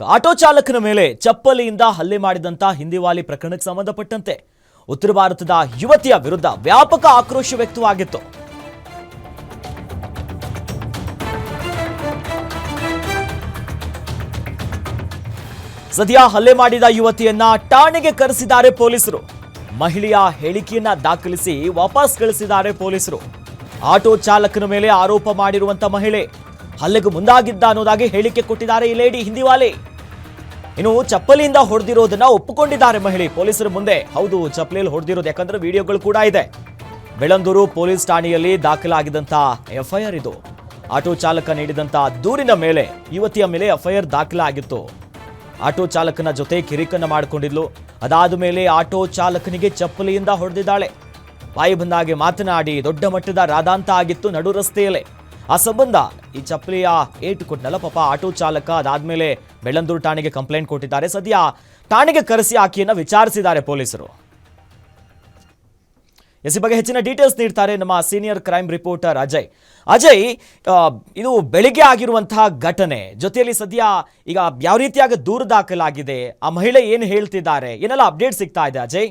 Auto ಚಾಲಕನ ಮೇಲೆ ಚಪ್ಪಲಿಯಿಂದ ಹಲ್ಲೆ ಮಾಡಿದಂತ ಹಿಂದಿವಾಲಿ ಪ್ರಕರಣಕ್ಕೆ ಸಂಬಂಧಪಟ್ಟಂತೆ ಉತ್ತರ ಭಾರತದ ಯುವತಿಯ ವಿರುದ್ಧ ವ್ಯಾಪಕ ಆಕ್ರೋಶ ವ್ಯಕ್ತವಾಗಿತ್ತು. ಸದ್ಯ ಹಲ್ಲೆ ಮಾಡಿದ ಯುವತಿಯನ್ನ ಠಾಣೆಗೆ ಕರೆಸಿದ್ದಾರೆ ಪೊಲೀಸರು. ಮಹಿಳೆಯ ಹೇಳಿಕೆಯನ್ನ ದಾಖಲಿಸಿ ವಾಪಸ್ ಕಳಿಸಿದ್ದಾರೆ ಪೊಲೀಸರು. ಆಟೋ ಚಾಲಕನ ಮೇಲೆ ಆರೋಪ ಮಾಡಿರುವಂತ ಮಹಿಳೆ ಹಲ್ಲೆಗೆ ಮುಂದಾಗಿದ್ದ ಅನ್ನೋದಾಗಿ ಹೇಳಿಕೆ ಕೊಟ್ಟಿದ್ದಾರೆ ಈ ಲೇಡಿ ಹಿಂದಿವಾಲೆ. ಇನ್ನು ಚಪ್ಪಲಿಯಿಂದ ಹೊಡೆದಿರೋದನ್ನ ಒಪ್ಪಿಕೊಂಡಿದ್ದಾರೆ ಮಹಿಳೆ ಪೊಲೀಸರ ಮುಂದೆ. ಹೌದು, ಚಪ್ಪಲಿಯಲ್ಲಿ ಹೊಡೆದಿರೋದು, ಯಾಕಂದ್ರೆ ವಿಡಿಯೋಗಳು ಕೂಡ ಇದೆ. ಬೆಳಂದೂರು ಪೊಲೀಸ್ ಠಾಣೆಯಲ್ಲಿ ದಾಖಲಾಗಿದ್ದಂತಹ ಎಫ್ಐಆರ್ ಇದು. ಆಟೋ ಚಾಲಕ ನೀಡಿದಂತಹ ದೂರಿನ ಮೇಲೆ ಯುವತಿಯ ಮೇಲೆ ಎಫ್ಐಆರ್ ದಾಖಲಾಗಿತ್ತು. ಆಟೋ ಚಾಲಕನ ಜೊತೆ ಕಿರಿಕನ್ನ ಮಾಡಿಕೊಂಡಿದ್ಲು. ಅದಾದ ಮೇಲೆ ಆಟೋ ಚಾಲಕನಿಗೆ ಚಪ್ಪಲಿಯಿಂದ ಹೊಡೆದಿದ್ದಾಳೆ. ಬಾಯಿ ಬಂದಾಗೆ ಮಾತನಾಡಿ, ದೊಡ್ಡ ಮಟ್ಟದ ರಾದಾಂತ ಆಗಿತ್ತು ನಡು ರಸ್ತೆಯಲ್ಲೇ. ಆ ಸಂಬಂಧ ಈ ಚಪ್ಪಲಿಯ ಏಟು ಕೊಟ್ಟನಲ್ಲ ಪಾಪ ಆಟೋ ಚಾಲಕ ಅದಾದ್ಮೇಲೆ ಬೆಳ್ಳಂದೂರು ಠಾಣೆಗೆ ಕಂಪ್ಲೇಂಟ್ ಕೊಟ್ಟಿದ್ದಾರೆ. ಸದ್ಯ ಠಾಣೆಗೆ ಕರೆಸಿ ಆಕೆಯನ್ನು ವಿಚಾರಿಸಿದ್ದಾರೆ ಪೊಲೀಸರು. ಎಸ್ ಬಗ್ಗೆ ಹೆಚ್ಚಿನ ಡೀಟೇಲ್ಸ್ ನೀಡ್ತಾರೆ ನಮ್ಮ senior crime reporter Ajay. Ajay ಇದು ಬೆಳಿಗ್ಗೆ ಆಗಿರುವಂತಹ ಘಟನೆ. ಜೊತೆಯಲ್ಲಿ ಸದ್ಯ ಈಗ ಯಾವ ರೀತಿಯಾಗಿ ದೂರು ದಾಖಲಾಗಿದೆ? ಆ ಮಹಿಳೆ ಏನು ಹೇಳ್ತಿದ್ದಾರೆ? ಏನೆಲ್ಲ ಅಪ್ಡೇಟ್ ಸಿಗ್ತಾ ಇದೆ ಅಜಯ್?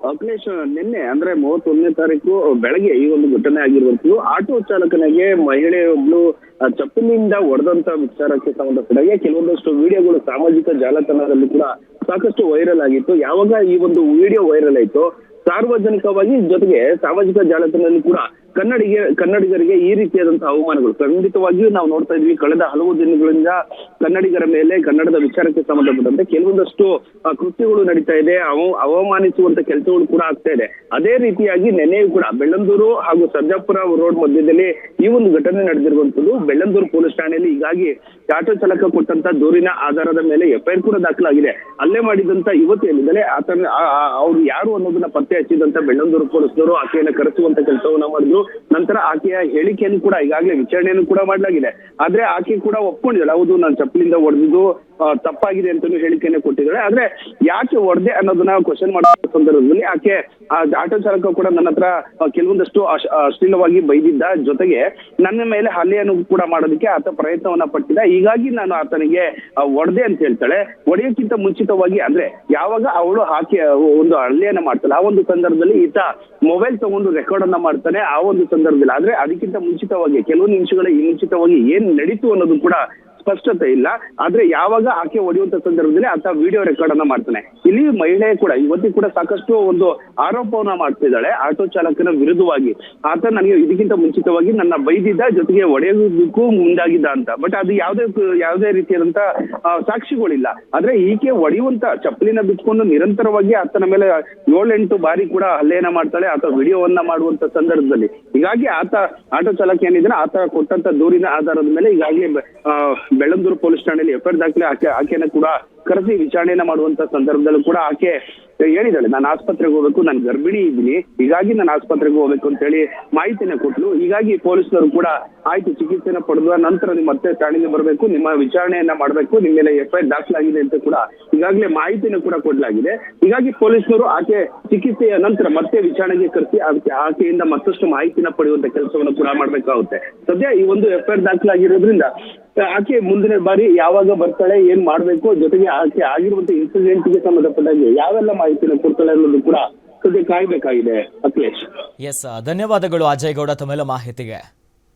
ಅಖಿಲೇಶ್ ನಿನ್ನೆ, ಅಂದ್ರೆ ಮೂವತ್ತೊಂದನೇ ತಾರೀಕು ಬೆಳಗ್ಗೆ ಈ ಒಂದು ಘಟನೆ ಆಗಿರುವಂತದ್ದು ಆಟೋ ಚಾಲಕನಿಗೆ ಮಹಿಳೆಯೊಬ್ಳು ಚಪ್ಪಲಿಯಿಂದ ಹೊಡೆದಂತ ವಿಚಾರಕ್ಕೆ ಸಂಬಂಧಪಟ್ಟಾಗೆ ಕೆಲವೊಂದಷ್ಟು ವಿಡಿಯೋಗಳು ಸಾಮಾಜಿಕ ಜಾಲತಾಣದಲ್ಲಿ ಕೂಡ ಸಾಕಷ್ಟು ವೈರಲ್ ಆಗಿತ್ತು. ಯಾವಾಗ ಈ ಒಂದು ವಿಡಿಯೋ ವೈರಲ್ ಆಯ್ತು, ಸಾರ್ವಜನಿಕವಾಗಿ ಜೊತೆಗೆ ಸಾಮಾಜಿಕ ಜಾಲತಾಣದಲ್ಲಿ ಕೂಡ ಕನ್ನಡಿಗ, ಕನ್ನಡಿಗರಿಗೆ ಈ ರೀತಿಯಾದಂತಹ ಅವಮಾನಗಳು. ಖಂಡಿತವಾಗಿಯೂ ನಾವು ನೋಡ್ತಾ ಇದ್ವಿ, ಕಳೆದ ಹಲವು ದಿನಗಳಿಂದ ಕನ್ನಡಿಗರ ಮೇಲೆ ಕನ್ನಡದ ವಿಚಾರಕ್ಕೆ ಸಂಬಂಧಪಟ್ಟಂತೆ ಕೆಲವೊಂದಷ್ಟು ಕೃತ್ಯಗಳು ನಡೀತಾ ಇದೆ, ಅವ, ಅವಮಾನಿಸುವಂತ ಕೆಲಸಗಳು ಕೂಡ ಆಗ್ತಾ ಇದೆ. ಅದೇ ರೀತಿಯಾಗಿ ನೆನೆಯೂ ಕೂಡ ಬೆಳ್ಳಂದೂರು ಹಾಗೂ ಸರ್ಜಾಪುರ ರೋಡ್ ಮಧ್ಯದಲ್ಲಿ ಈ ಒಂದು ಘಟನೆ ನಡೆದಿರುವಂತದ್ದು ಬೆಳ್ಳಂದೂರು ಪೊಲೀಸ್ ಠಾಣೆಯಲ್ಲಿ ಹೀಗಾಗಿ ಆಟೋ ಚಾಲಕ ಕೊಟ್ಟಂತ ದೂರಿನ ಆಧಾರದ ಮೇಲೆ ಎಫ್ಐಆರ್ ಕೂಡ ದಾಖಲಾಗಿದೆ. ಅಲ್ಲೇ ಮಾಡಿದಂತ ಯುವತಿ ಆತನ ಅವ್ರು ಯಾರು ಅನ್ನೋದನ್ನ ಪತ್ತೆ ಹಚ್ಚಿದಂತ ಬೆಳ್ಳಂದೂರು ಪೊಲೀಸರು ಆಕೆಯನ್ನ ಕರೆಸುವಂತ ಕೆಲಸವನ್ನ ಮಾಡಿದ್ರು. ನಂತರ ಆಕೆಯ ಹೇಳಿಕೆಯನ್ನು ಕೂಡ ಈಗಾಗಲೇ ವಿಚಾರಣೆಯನ್ನು ಕೂಡ ಮಾಡಲಾಗಿದೆ. ಆದ್ರೆ ಆಕೆ ಕೂಡ ಒಪ್ಕೊಂಡಿದ್ದಾಳೆ ಹೌದು, ನಾನು ಚಪ್ಪಲಿಂದ ಹೊಡೆದಿದ್ದು ತಪ್ಪಾಗಿದೆ ಅಂತಾನು ಹೇಳಿಕೆಯನ್ನು ಕೊಟ್ಟಿದ್ದಾಳೆ ಆದ್ರೆ ಯಾಕೆ ಹೊಡೆದೆ ಅನ್ನೋದನ್ನ ಕ್ವಶನ್ ಮಾಡೋ ಸಂದರ್ಭದಲ್ಲಿ ಆಕೆ ಆಟೋ ಚಾಲಕ ಕೂಡ ನನ್ನ ಹತ್ರ ಕೆಲವೊಂದಷ್ಟು ಅಶ್- ಅಶ್ಲೀಲವಾಗಿ ಬೈದಿದ್ದ ಜೊತೆಗೆ ನನ್ನ ಮೇಲೆ ಹಲ್ಲೆಯನ್ನು ಕೂಡ ಮಾಡೋದಕ್ಕೆ ಆತ ಪ್ರಯತ್ನವನ್ನ ಪಟ್ಟಿದ್ದ. ಹೀಗಾಗಿ ನಾನು ಆತನಿಗೆ ಒಡೆದೆ ಅಂತ ಹೇಳ್ತಾಳೆ. ಹೊಡೆಯೋಕ್ಕಿಂತ ಮುಂಚಿತವಾಗಿ, ಅಂದ್ರೆ ಯಾವಾಗ ಅವಳು ಹಾಕಿ ಒಂದು ಹಲ್ಲೆಯನ್ನ ಮಾಡ್ತಾಳೆ, ಆ ಒಂದು ಸಂದರ್ಭದಲ್ಲಿ ಈತ ಮೊಬೈಲ್ ತಗೊಂಡು ರೆಕಾರ್ಡ್ ಅನ್ನ ಮಾಡ್ತಾನೆ ಆ ಒಂದು ಸಂದರ್ಭದಲ್ಲಿ. ಆದ್ರೆ ಅದಕ್ಕಿಂತ ಮುಂಚಿತವಾಗಿ, ಕೆಲವು ನಿಮಿಷಗಳ ಮುಂಚಿತವಾಗಿ ಏನ್ ನಡೀತು ಅನ್ನೋದು ಕೂಡ ಸ್ಪಷ್ಟತೆ ಇಲ್ಲ. ಆದ್ರೆ ಯಾವಾಗ ಆಕೆ ಹೊಡೆಯುವಂತ ಸಂದರ್ಭದಲ್ಲಿ ಆತ ವಿಡಿಯೋ ರೆಕಾರ್ಡ್ ಅನ್ನ ಮಾಡ್ತಾನೆ. ಇಲ್ಲಿ ಮಹಿಳೆ ಕೂಡ ಇವತ್ತಿಗೂ ಕೂಡ ಸಾಕಷ್ಟು ಒಂದು ಆರೋಪವನ್ನ ಮಾಡ್ತಿದ್ದಾಳೆ ಆಟೋ ಚಾಲಕನ ವಿರುದ್ಧವಾಗಿ. ಆತ ನನಗೆ ಇದಕ್ಕಿಂತ ಮುಂಚಿತವಾಗಿ ನನ್ನ ಬೈದಿದ್ದ ಜೊತೆಗೆ ಒಡೆಯುವುದಕ್ಕೂ ಮುಂದಾಗಿದ್ದ ಅಂತ. ಬಟ್ ಅದು ಯಾವುದೇ ಯಾವುದೇ ರೀತಿಯಾದಂತ ಸಾಕ್ಷಿಗಳಿಲ್ಲ. ಆದ್ರೆ ಈಕೆ ಹೊಡೆಯುವಂತ ಚಪ್ಪಲಿನ ಬಿಟ್ಕೊಂಡು ನಿರಂತರವಾಗಿ ಆತನ ಮೇಲೆ ಏಳೆಂಟು ಬಾರಿ ಕೂಡ ಹಲ್ಲೆಯನ್ನ ಮಾಡ್ತಾಳೆ. ಆತ ವಿಡಿಯೋವನ್ನ ಮಾಡುವಂತ ಸಂದರ್ಭದಲ್ಲಿ. ಹೀಗಾಗಿ ಆತ, ಆಟೋ ಚಾಲಕ ಏನಿದ್ರೆ ಆತ ಕೊಟ್ಟಂತ ದೂರಿನ ಆಧಾರದ ಮೇಲೆ ಈಗಾಗಲೇ ಬೆಳ್ಳಂದೂರು ಪೊಲೀಸ್ ಠಾಣೆಯಲ್ಲಿ ಎಫ್ಐಆರ್ ದಾಖಲೆ ಆಕೆ ಆಕೆಯನ್ನ ಕೂಡ ಕರೆಸಿ ವಿಚಾರಣೆಯನ್ನ ಮಾಡುವಂತ ಸಂದರ್ಭದಲ್ಲೂ ಕೂಡ ಆಕೆ ಹೇಳಿದಾಳೆ ನಾನು ಆಸ್ಪತ್ರೆಗೆ ಹೋಗ್ಬೇಕು, ನಾನು ಗರ್ಭಿಣಿ ಇದ್ದೀನಿ, ಹೀಗಾಗಿ ನಾನು ಆಸ್ಪತ್ರೆಗೆ ಹೋಗ್ಬೇಕು ಅಂತ ಹೇಳಿ ಮಾಹಿತಿನ ಕೊಟ್ಲು ಹೀಗಾಗಿ ಪೊಲೀಸರು ಕೂಡ ಆಯ್ತು, ಚಿಕಿತ್ಸೆನ ಪಡೆದ ನಂತರ ನಿಮ್ಮ ಮತ್ತೆ ಠಾಣೆಗೆ ಬರಬೇಕು, ನಿಮ್ಮ ವಿಚಾರಣೆಯನ್ನ ಮಾಡಬೇಕು ನಿಮ್ಮ ಮೇಲೆ ಎಫ್ಐಆರ್ ದಾಖಲಾಗಿದೆ ಅಂತ ಕೂಡ ಈಗಾಗಲೇ ಮಾಹಿತಿನ ಕೂಡ ಕೊಡಲಾಗಿದೆ. ಹೀಗಾಗಿ ಪೊಲೀಸರು ಆಕೆ ಚಿಕಿತ್ಸೆಯ ನಂತರ ಮತ್ತೆ ವಿಚಾರಣೆಗೆ ಕರೆಸಿ ಆಕೆ ಆಕೆಯಿಂದ ಮತ್ತಷ್ಟು ಮಾಹಿತಿನ ಪಡೆಯುವಂತ ಕೆಲಸವನ್ನು ಕೂಡ ಮಾಡಬೇಕಾಗುತ್ತೆ. ಸದ್ಯ ಈ ಒಂದು ಎಫ್ಐಆರ್ ದಾಖಲಾಗಿರೋದ್ರಿಂದ ಆಕೆ ಮುಂದಿನ ಬಾರಿ ಯಾವಾಗ ಬರ್ತಾಳೆ, ಏನ್ ಮಾಡ್ಬೇಕು, ಜೊತೆಗೆ ಆಕೆ ಆಗಿರುವಂತ ಇನ್ಸಿಡೆಂಟ್ಗೆ ಸಂಬಂಧಪಟ್ಟಂಗೆ ಯಾವೆಲ್ಲ ಮಾಹಿತಿನ ಕೊಡ್ತಾಳೆ ಅನ್ನೋದು ಕೂಡ ಸದ್ಯ ಕಾಯ್ಬೇಕಾಗಿದೆ, ಅಖಿಲೇಶ್. ಎಸ್ ಧನ್ಯವಾದಗಳು ಅಜಯ್ ಗೌಡ ತಮ್ಮೆಲ್ಲ ಮಾಹಿತಿಗೆ.